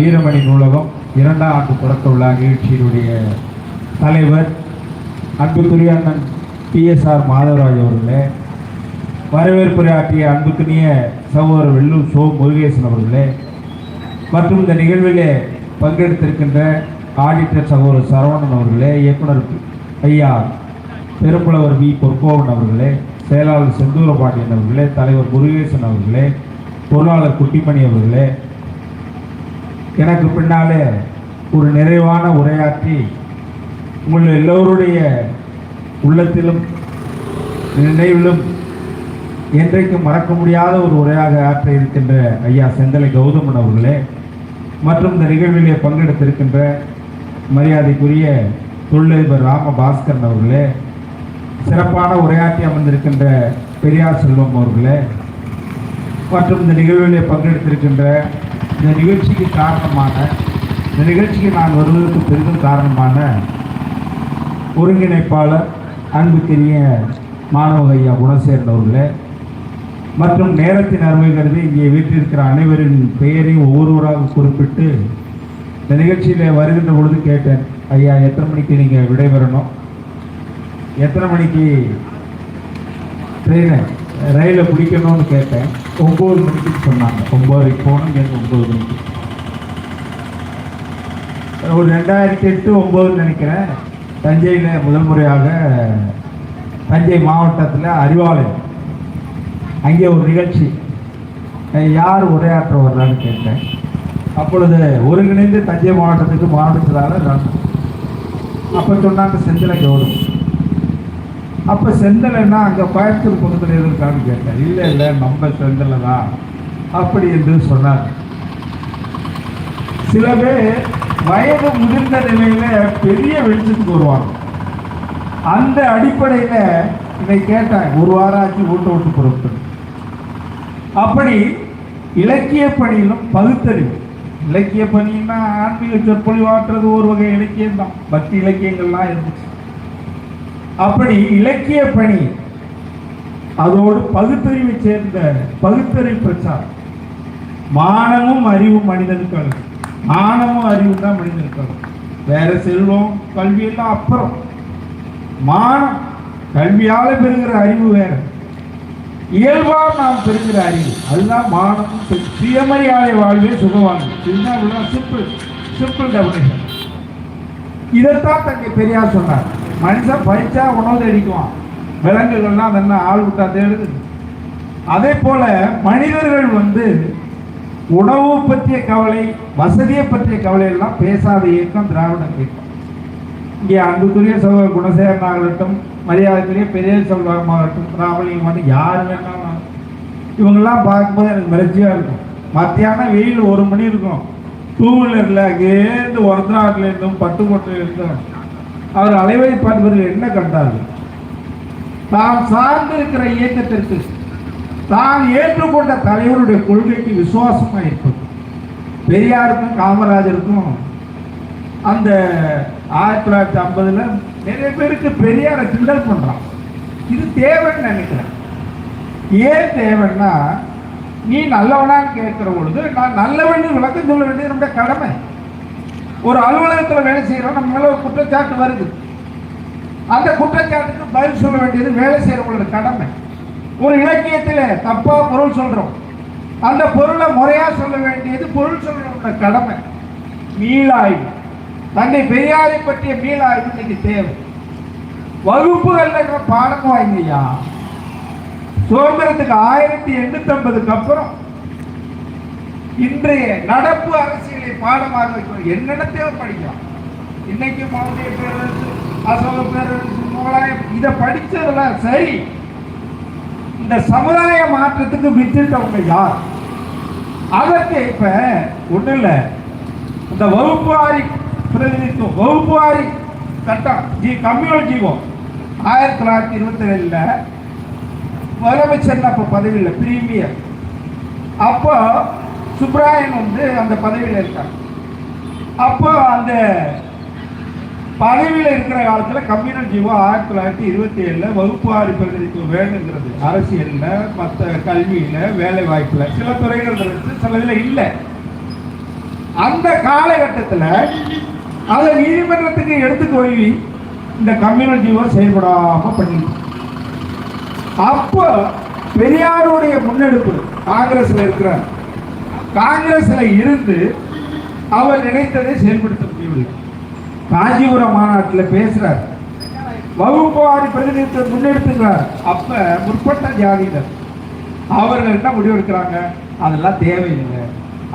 வீரமணி நூலகம் இரண்டாம் ஆண்டு தொடக்க உள்ள நிகழ்ச்சியினுடைய தலைவர். அன்புக்குரிய அண்ணன் பிஎஸ்ஆர் மாதவராஜ் அவர்களே வரவேற்புரையாற்றிய அன்புக்குரிய சகோதரர் வெள்ளூர் சோ. முருகேசன் அவர்களே மற்றும் இந்த நிகழ்விலே பங்கெடுத்திருக்கின்ற ஆடிட்டர் சகோதரர் சரவணன் அவர்களே இயக்குனர் ஐயா பெரும்புலவர் வி. பொற்கோவன் அவர்களே செயலாளர் செந்தூரபாண்டியன் அவர்களே தலைவர் முருகேசன் அவர்களே பொருளாளர் குட்டிமணி அவர்களே எனக்கு பின்னாலே ஒரு நிறைவான உரையாற்றி உங்கள் எல்லோருடைய உள்ளத்திலும் நினைவிலும் என்றைக்கும் மறக்க முடியாத ஒரு உரையாக ஆற்ற இருக்கின்ற ஐயா செந்தலை கௌதமன் அவர்களே மற்றும் இந்த நிகழ்விலே பங்கெடுத்திருக்கின்ற மரியாதைக்குரிய தொழிலதிபர் ராம பாஸ்கரன் அவர்களே சிறப்பான உரையாற்றி அமர்ந்திருக்கின்ற பெரியார் செல்வம் அவர்களே மற்றும் இந்த நிகழ்விலே பங்கெடுத்திருக்கின்ற இந்த நிகழ்ச்சிக்கு காரணமான இந்த நிகழ்ச்சிக்கு நான் வருவதற்கு பெரிதும் காரணமான ஒருங்கிணைப்பாளர் அன்புக்குரிய மாணவ ஐயா குணசேகரன் அவர்களே மற்றும் நேரத்தின் அருமை கருதி இங்கே வீட்டிருக்கிற அனைவரின் பெயரையும் ஒவ்வொருவராக குறிப்பிட்டு இந்த நிகழ்ச்சியில் வருகின்ற பொழுது கேட்டேன் ஐயா எத்தனை மணிக்கு நீங்கள் விடைபெறணும்? எத்தனை மணிக்கு ட்ரெயினை ரயிலை பிடிக்கணும்னு கேட்டேன். ஒம்பது மணிக்கு சொன்னாங்க. ஒம்பதுக்கு போனோம் எனக்கு ஒம்பது மணிக்கு. ஒரு ரெண்டாயிரத்தி எட்டு ஒம்போதுன்னு நினைக்கிறேன். தஞ்சையில் முதல் முறையாக தஞ்சை மாவட்டத்தில் அறிவாலயம். அங்கே ஒரு நிகழ்ச்சி. யார் உரையாற்ற வர்றான்னு கேட்டேன். அப்பொழுது ஒருங்கிணைந்து தஞ்சை மாவட்டத்துக்கு மாவட்டத்திலாளர் அப்போ சொன்னாங்க செந்தில கௌரவம் அப்போ செந்தலைன்னா அங்கே கோயம்புத்தூர் பக்கத்தில் இருக்கான்னு கேட்டேன். இல்லை இல்லை நம்ம செந்தலை தான். அப்படி என்று சொன்னார். சில பேர் வயது முதிர்ந்த நிலையில பெரிய வெளிச்சத்துக்கு வருவாங்க. அந்த அடிப்படையில் இதை கேட்டேன் ஒரு வாரம் ஆச்சு ஊட்ட ஓட்டு பொருட்கள் அப்படி இலக்கிய பணியிலும் பகுத்தறிவு. இலக்கிய பணின்னா ஆன்மீக சொற்பொழிவாற்றுறது ஒரு வகை இலக்கியம் தான் பக்தி இலக்கியங்கள்லாம் இருந்துச்சு. அப்படி இலக்கிய பணி அதோடு பகுத்தறிவை சேர்ந்த பகுத்தறிவு பிரச்சாரம். மானமும் அறிவும் மனிதனுக்கு அழகு. மானமும் அறிவும் தான் மனிதனுக்கு அழகு. வேற செல்வம் கல்வி எல்லாம் அப்புறம். மானம் கல்வியால் பெறுகிற அறிவு வேற. இயல்பாக நாம் பெறுகிற அறிவு. அதுதான் மானம். சுயமரியாதை வாழ்வே சுகவாழ்வு. இதுதான் சிம்பிள் சிம்பிள் டெபினேஷன் இதைத்தான் தங்கை பெரியார் சொன்னார். மனுஷன் பயிற்சா உணவு தேடிக்குவான் விலங்குகள்லாம் அதெல்லாம் ஆள் விட்டா தேடுது அதே போல மனிதர்கள் வந்து உணவு பற்றிய கவலை வசதியை பற்றிய கவலை எல்லாம் பேசாத இயக்கம் திராவிட இயக்கம். இங்கே அன்புக்குரிய சகோதர குணசேகரன் ஆகட்டும் மரியாதைக்குரிய பெரிய செல்வாகம் ஆகட்டும் திராவிடம் வந்து யார் வேணாலும் இவங்கெல்லாம் பார்க்கும்போது எனக்கு மிரட்சியாக இருக்கும். மத்தியானம் வெயில் ஒரு மணி இருக்கும். டூ வீலரில் அங்கேருந்து ஒரந்தநாட்டிலேருந்தும் பட்டுக்கோட்டையிலேருந்தும் அவர் அலைவை பார்ப்பதில் என்ன கண்டார்கள்? தாம் சார்ந்திருக்கிற இயக்கத்திற்கு தான் ஏற்றுக்கொண்ட தலைவருடைய கொள்கைக்கு விசுவாசமாக இருப்பது. பெரியாருக்கும் காமராஜருக்கும் அந்த ஆயிரத்தி தொள்ளாயிரத்தி ஐம்பதுல நிறைய பேருக்கு பெரியாரை கிண்டல் பண்றான். இது தேவைன்னு நினைக்கிறேன். ஏன் தேவைன்னா நீ நல்லவனான்னு கேட்கிற பொழுது நான் நல்லவன் விளக்கம் சொல்ல வேண்டியது நம்முடைய கடமை. ஒரு அலுவலகத்தில் வேலை செய்கிறோம் நம்ம மேலே ஒரு குற்றச்சாட்டு வருது. அந்த குற்றச்சாட்டுக்கு பதில் சொல்ல வேண்டியது வேலை செய்கிறவங்களோட கடமை. ஒரு இலக்கியத்தில் தப்பா பொருள் சொல்றோம். அந்த பொருளை முறையா சொல்ல வேண்டியது பொருள் சொல்கிறவங்களோட கடமை. மீளாய்வு. தந்தை பெரியாரை பற்றிய மீளாய்வு இன்னைக்கு தேவை. வகுப்புகள்ல பாடம் வாங்கியா சுதந்திரத்துக்கு ஆயிரத்தி எண்ணூத்தி ஐம்பதுக்கு அப்புறம் இன்றைய நடப்பு அரசு இதை பாடமாக வைக்கணும் என்னென்னத்தையோ படிக்கலாம்? இன்னைக்கு மௌரிய பேரரசு அசோக பேரரசு முகலாயம் இதை படித்ததெல்லாம் சரி. இந்த சமுதாய மாற்றத்துக்கு வித்திட்டவங்க யார்? அதற்கு இப்ப ஒண்ணு இல்லை. இந்த வகுப்பு வாரி பிரதிநிதித்துவம் வகுப்பு வாரி சட்டம் ஜி கம்யூனல் ஜீவம். ஆயிரத்தி தொள்ளாயிரத்தி இருபத்தி ஏழுல முதலமைச்சர் அப்போ பதவியில் பிரீமியர் அப்போ சுப்ராயன் வந்து அந்த பதவியில் இருக்கார். அப்போ அந்த பதவியில் இருக்கிற காலத்தில் கம்யூனல் ஜீவோ ஆயிரத்தி தொள்ளாயிரத்தி இருபத்தி ஏழில் வகுப்புவாரி பிரதிநிதித்துவம் வேணுங்கிறது. அரசியலில் மற்ற கல்வியில் வேலை வாய்ப்பில் சில துறைகள் இருக்கு சில இதில் இல்லை. அந்த காலகட்டத்தில் அதை நீதிமன்றத்துக்கு எடுத்து போய் இந்த கம்யூனிட்டியோ செயல்படாம பண்ணிட்டு. அப்போ பெரியாருடைய முன்னெடுப்பு காங்கிரஸ்ல இருக்கிறார் காங்கிரஸ்ல இருந்து அவர் நினைத்ததை செயல்படுத்த முடியவில்லை. காஞ்சிபுரம் மாநாட்டில் பேசுறார். வகுப்புவாரி பிரதிநிதித்துவம் முன்னெடுத்துக்கிறார். அப்ப முற்பட்ட ஜாதியினர் அவர்கள் என்ன முடிவெடுக்கிறாங்க அதெல்லாம் தேவையில்லை.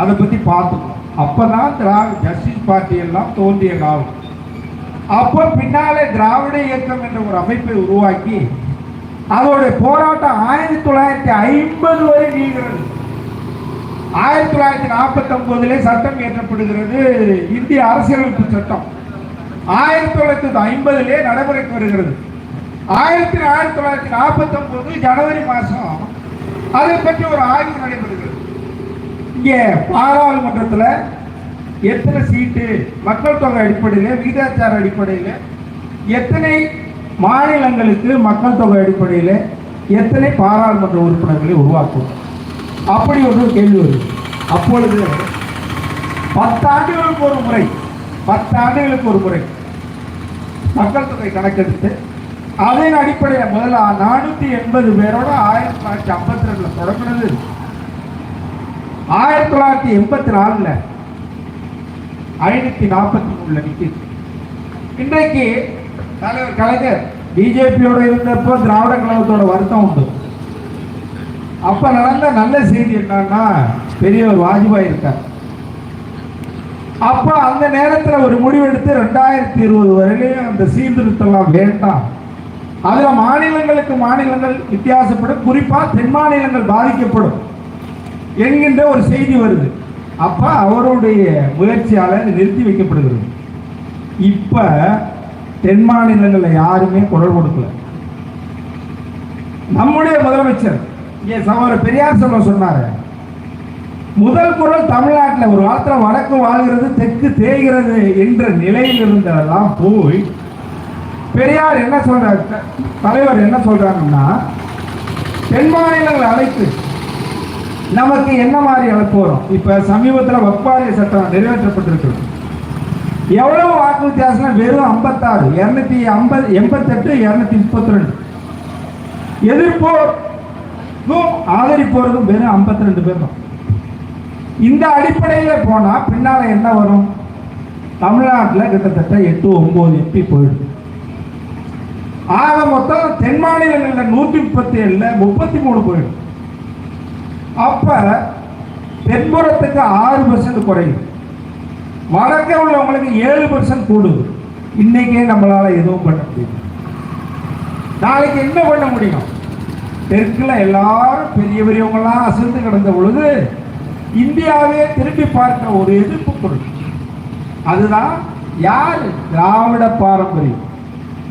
அதை பத்தி பார்த்துக்கணும் அப்பதான் திராவிட ஜஸ்டிஸ் பார்ட்டி எல்லாம் தோன்றிய காலம். அப்போ பின்னாலே திராவிட இயக்கம் என்ற ஒரு அமைப்பை உருவாக்கி அதோடைய போராட்டம் ஆயிரத்தி தொள்ளாயிரத்தி ஐம்பது வரை நீங்கிறது ஆயிரத்தி தொள்ளாயிரத்தி நாற்பத்தி ஒன்பதுல சட்டம் இயற்றப்படுகிறது. இந்திய அரசியலமைப்பு சட்டம். ஆயிரத்தி தொள்ளாயிரத்தி ஐம்பதுலே நடைமுறைக்கு வருகிறது. ஆயிரத்தி ஆயிரத்தி தொள்ளாயிரத்தி நாற்பத்தி ஒன்பது ஜனவரி மாதம் அதை பற்றி ஒரு ஆய்வு நடைபெறுகிறது. இங்கே பாராளுமன்றத்தில் எத்தனை சீட்டு மக்கள் தொகை அடிப்படையில் விகிதாச்சார அடிப்படையில் எத்தனை மாநிலங்களுக்கு மக்கள் தொகை அடிப்படையில் எத்தனை பாராளுமன்ற உறுப்பினர்களை உருவாக்கும் அப்படி ஒரு கேள்வி வருது. அப்பொழுது பத்தாண்டுகளுக்கு ஒரு முறை பத்தாண்டுகளுக்கு ஒரு முறை மக்கள் தொகை கணக்கெடுத்து அதன் அடிப்படையில் முதல்ல நானூற்றி எண்பது பேரோட ஆயிரத்தி தொள்ளாயிரத்தி ஐம்பத்தி ரெண்டில் தொடங்கினது ஆயிரத்தி தொள்ளாயிரத்தி எண்பத்தி நாலில் ஐநூற்றி நாற்பத்தி மூணில் நிற்கிது இன்றைக்கு தலைவர் கலைஞர் பிஜேபியோட இருந்தப்போ திராவிட கழகத்தோட வருத்தம் உண்டு. அப்போ நடந்த நல்ல செய்தி என்னன்னா பெரியவர் வாஜ்பாய் இருக்கார். அப்போ அந்த நேரத்தில் ஒரு முடிவெடுத்து ரெண்டாயிரத்தி இருபது வரையிலையும் அந்த சீர்திருத்தம்லாம் வேண்டாம். அதில் மாநிலங்களுக்கு மாநிலங்கள் வித்தியாசப்படும். குறிப்பாக தென் மாநிலங்கள் பாதிக்கப்படும் என்கின்ற ஒரு செய்தி வருது. அப்போ அவருடைய முயற்சியால் நிறுத்தி வைக்கப்படுகிறது. இப்போ தென் மாநிலங்களில் யாருமே குரல் கொடுக்கல. நம்முடைய முதலமைச்சர் இங்கே சமர பெரியார் சொல்ல சொன்னார். முதல் குரல் தமிழ்நாட்டில் ஒரு வாரத்தில் வடக்கு வாழ்கிறது தெற்கு தேய்கிறது என்ற நிலையில் இருந்ததெல்லாம் போய் பெரியார் என்ன சொல்றாரு? தலைவர் என்ன சொல்றாங்கன்னா தென் மாநிலங்களை அழைத்து நமக்கு என்ன மாதிரி அழைப்பு வரும்? இப்போ சமீபத்தில் வக்பாரிய சட்டம் நிறைவேற்றப்பட்டிருக்கு எவ்வளவு வாக்கு வித்தியாசம் வெறும் ஐம்பத்தாறு இரநூத்தி ஐம்பது எண்பத்தெட்டு இரநூத்தி முப்பத்தி ரெண்டு. எதிர்ப்போர் ஆதரிப்போருக்கும் வெறும் ஐம்பத்தி ரெண்டு பேர் தான். இந்த அடிப்படையில் போனால் பின்னால் என்ன வரும்? தமிழ்நாட்டில் கிட்டத்தட்ட எட்டு ஒம்பது எம்பி போயிடும் ஆக மொத்தம் தென் மாநிலங்களில் நூற்றி முப்பத்தி ஏழுல முப்பத்தி மூணு போயிடும் அப்ப தென்புறத்துக்கு ஆறு பர்சன்ட் குறையும் வடக்கே உள்ளவங்களுக்கு ஏழு பர்சன்ட் கூடுது. இன்னைக்கே நம்மளால எதுவும் பண்ண முடியும் நாளைக்கு என்ன பண்ண முடியும்? தெற்குல எல்லாரும் பெரிய பெரியவங்களாம் அசந்து கிடந்த பொழுது இந்தியாவே திரும்பி பார்க்க ஒரு எதிர்ப்பு பொருள். அதுதான் யார்? திராவிட பாரம்பரியம்.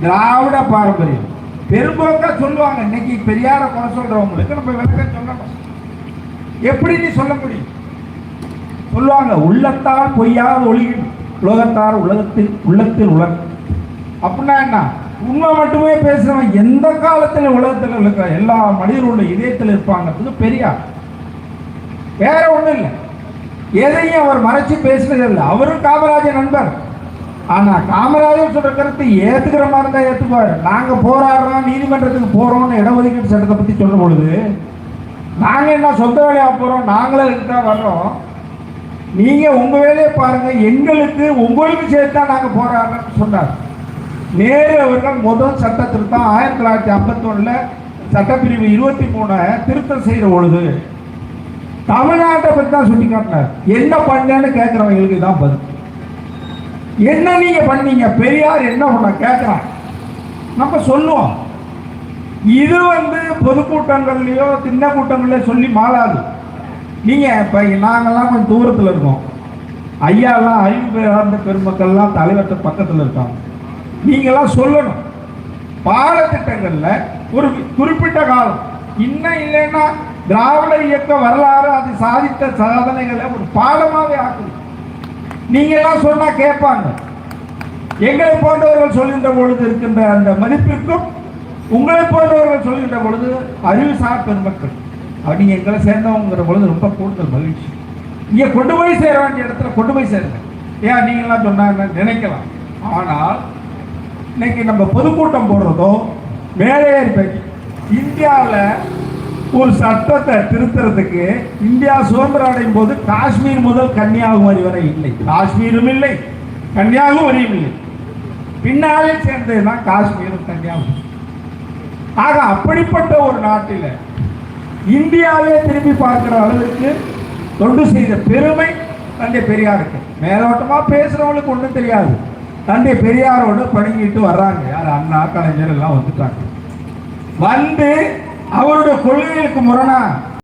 திராவிட பாரம்பரியம். பெரும்போக்கா சொல்லுவாங்க இன்னைக்கு பெரியார குறை சொல்றவங்களுக்கு நம்ம விளக்கம் சொல்லணும். எப்படி நீ சொல்ல முடியும்? சொல்லுவாங்க உள்ளத்தால் பொய்யாத ஒளியும் உலகத்தார் உலகத்தில் உள்ளத்தில் உலகம் அப்படின்னா என்ன? உண்மை மட்டுமே பேசுறவன் எந்த காலத்தில் உலகத்தில் இருக்கிற எல்லா மனிதர்களுடைய இதயத்தில் இருப்பாங்கிறது பெரியார் வேற ஒண்ணும் இல்லை. எதையும் அவர் மறைச்சு பேசுனது இல்லை. அவரும் காமராஜர் நண்பர். ஆனா காமராஜர் சொல்ற கருத்து ஏத்துக்கிற மாதிரி தான் ஏத்துக்குவாரு. நாங்க போராடுறோம் நீதிமன்றத்துக்கு போறோம்னு இடஒதுக்கீடு சட்டத்தை பத்தி சொல்ற பொழுது நாங்க என்ன சொந்த வேலையா போறோம் நாங்களே இதுக்கு தான் வர்றோம்? நீங்க உங்க வேலையை பாருங்க. எங்களுக்கு உங்களுக்கு சேர்த்து தான் நாங்க போராடுறோம்னு சொன்னார். நேரு அவர்கள் முதல் சட்ட திருத்தம் ஆயிரத்தி தொள்ளாயிரத்தி ஐம்பத்தி சட்டப்பிரிவு இருபத்தி மூணு திருத்தம் செய்கிற பொழுது தமிழ்நாட்டை பற்றி தான் சுட்டி காட்டினார் என்ன பண்ணேன்னு கேட்குறவங்களுக்கு தான் பதில். என்ன நீங்கள் பண்ணீங்க? பெரியார் என்ன பண்ண கேட்குறாங்க நம்ம சொல்லுவோம். இது வந்து பொதுக்கூட்டங்கள்லையோ திண்ண கூட்டங்கள்லையோ சொல்லி மாறாது. நீங்கள் இப்போ நாங்கெல்லாம் கொஞ்சம் தூரத்தில் இருக்கோம். ஐயாலாம் அறிவு பேரார்ந்த பெருமக்கள்லாம் தலைவர்கிட்ட பக்கத்தில் இருக்காங்க. நீங்களாம் சொல்லணும். பாடத்திட்டங்களில் ஒரு குறிப்பிட்ட காலம். இன்னும் இல்லைன்னா திராவிட இயக்க வரலாறு அது சாதித்த சாதனைகளை ஒரு பாடமாகவே ஆக்குது. நீங்களாம் சொன்னால் கேட்பாங்க. எங்களை போன்றவர்கள் சொல்கின்ற பொழுது இருக்கின்ற அந்த மதிப்பிற்கும் உங்களை போன்றவர்கள் சொல்கின்ற பொழுது அறிவுசார் பெருமக்கள். அப்படி எங்களை சேர்ந்தவங்கிற பொழுது ரொம்ப கூடுதல் மகிழ்ச்சி. இங்கே கொண்டு போய் சேர வேண்டிய இடத்துல கொண்டு போய் சேருங்க. ஏன் நீங்களாம் சொன்னாங்க நினைக்கலாம். ஆனால் இன்னைக்கு நம்ம பொதுக்கூட்டம் போடுறதோ மேலே பேச்சு இந்தியாவில் ஒரு சட்டத்தை திருத்துறதுக்கு இந்தியா சுதந்திரம் அடையும் போது காஷ்மீர் முதல் கன்னியாகுமரி வரை இல்லை. காஷ்மீரும் இல்லை கன்னியாகுமரியும் இல்லை. பின்னாலே சேர்ந்தது தான் காஷ்மீரும் கன்னியாகுமரி. ஆக அப்படிப்பட்ட ஒரு நாட்டில் இந்தியாவே திரும்பி பார்க்குற அளவுக்கு தொண்டு செய்த பெருமை தந்தை பெரியாருக்கு. மேலோட்டமாக பேசுகிறவங்களுக்கு ஒன்றும் தெரியாது. தந்தை பெரியாரோடு பணிங்கிட்டு வர்றாங்க. யார்? அண்ணா கலைஞர் எல்லாம் வந்துட்டாங்க. வந்து அவருடைய கொள்கைகளுக்கு முரணா